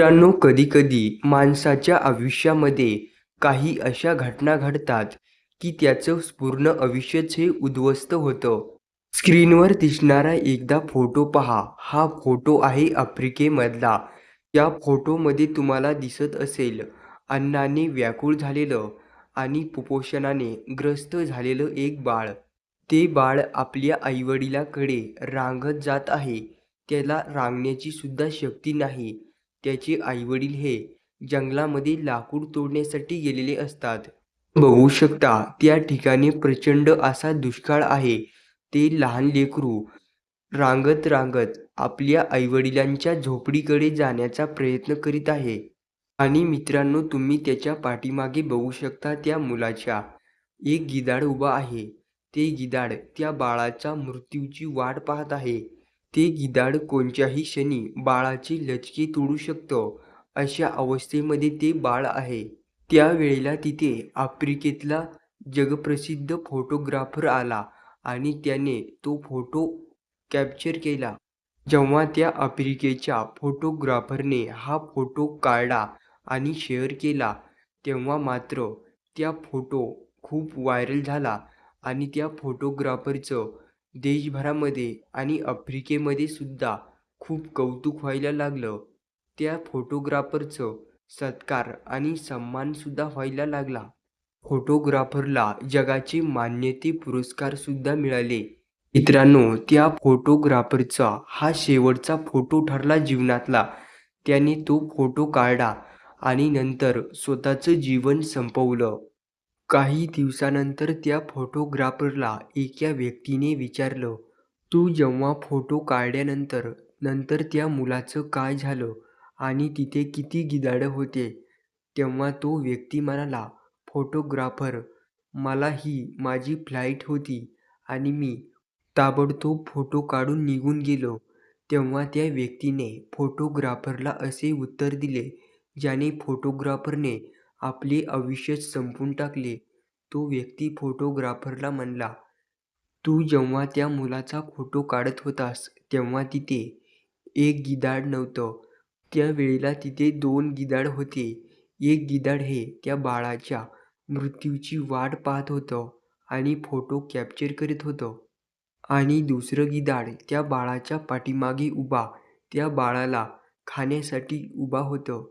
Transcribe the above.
मित्रांनो कधीकधी माणसाच्या आयुष्यामध्ये काही अशा घटना घडतात की त्याचं पूर्ण आयुष्यच हे उद्ध्वस्त होतं. स्क्रीनवर दिसणारा एकदा फोटो पहा. हा फोटो आहे आफ्रिकेमधला. या फोटोमध्ये तुम्हाला दिसत असेल अन्नाने व्याकुळ झालेलं आणि कुपोषणाने ग्रस्त झालेलं एक बाळ. ते बाळ आपल्या आईवडिलाकडे रांगत जात आहे. त्याला रांगण्याची सुद्धा शक्ती नाही. त्याचे आईवडील हे जंगलामध्ये लाकूड तोडण्यासाठी गेलेले असतात. बघू शकता त्या ठिकाणी प्रचंड असा दुष्काळ आहे. ते लहान लेकरू रांगत रांगत आपल्या आईवडिलांच्या झोपडीकडे जाण्याचा प्रयत्न करीत आहे. आणि मित्रांनो तुम्ही त्याच्या पाठीमागे बघू शकता त्या मुलाच्या. एक गिदाड उभा आहे. ते गिदाड त्या बाळाच्या मृत्यूची वाट पाहत आहे. ते गिधाड कोणत्याही क्षणी बाळाची लचके तोडू शकतं. अशा अवस्थेमध्ये ते बाळ आहे. त्यावेळेला तिथे आफ्रिकेतला जगप्रसिद्ध फोटोग्राफर आला आणि त्याने तो फोटो कॅप्चर केला. जेव्हा त्या आफ्रिकेच्या फोटोग्राफरने हा फोटो काढला आणि शेअर केला तेव्हा मात्र त्या फोटो खूप व्हायरल झाला आणि त्या फोटोग्राफरचं देशभरामध्ये आणि आफ्रिकेमध्ये सुद्धा खूप कौतुक व्हायला लागलं. त्या फोटोग्राफरचं सत्कार आणि सन्मानसुद्धा व्हायला लागला. फोटोग्राफरला जगाचे मान्यते पुरस्कारसुद्धा मिळाले. मित्रांनो त्या फोटोग्राफरचा हा शेवटचा फोटो ठरला जीवनातला. त्याने तो फोटो काढला आणि नंतर स्वतःचं जीवन संपवलं. काही दिवसानंतर त्या फोटोग्राफरला एका व्यक्तीने विचारलं तू जेव्हा फोटो काढल्यानंतर नंतर त्या मुलाचं काय झालं आणि तिथे किती गिधाडं होते? तेव्हा तो व्यक्ती म्हणाला फोटोग्राफर मला ही माझी फ्लाईट होती आणि मी ताबडतोब फोटो काढून निघून गेलो. तेव्हा त्या व्यक्तीने फोटोग्राफरला असे उत्तर दिले ज्याने फोटोग्राफरने आपले आयुष्यच संपवून टाकले. तो व्यक्ती फोटोग्राफरला म्हणला तू जेव्हा त्या मुलाचा फोटो काढत होतास तेव्हा तिथे एक गिधाड नव्हतं. त्यावेळेला तिथे दोन गिधाड होते. एक गिधाड हे त्या बाळाच्या मृत्यूची वाट पाहत होतं आणि फोटो कॅप्चर करीत होतं. आणि दुसरं गिधाड त्या बाळाच्या पाठीमागे उभा त्या बाळाला खाण्यासाठी उभा होतं.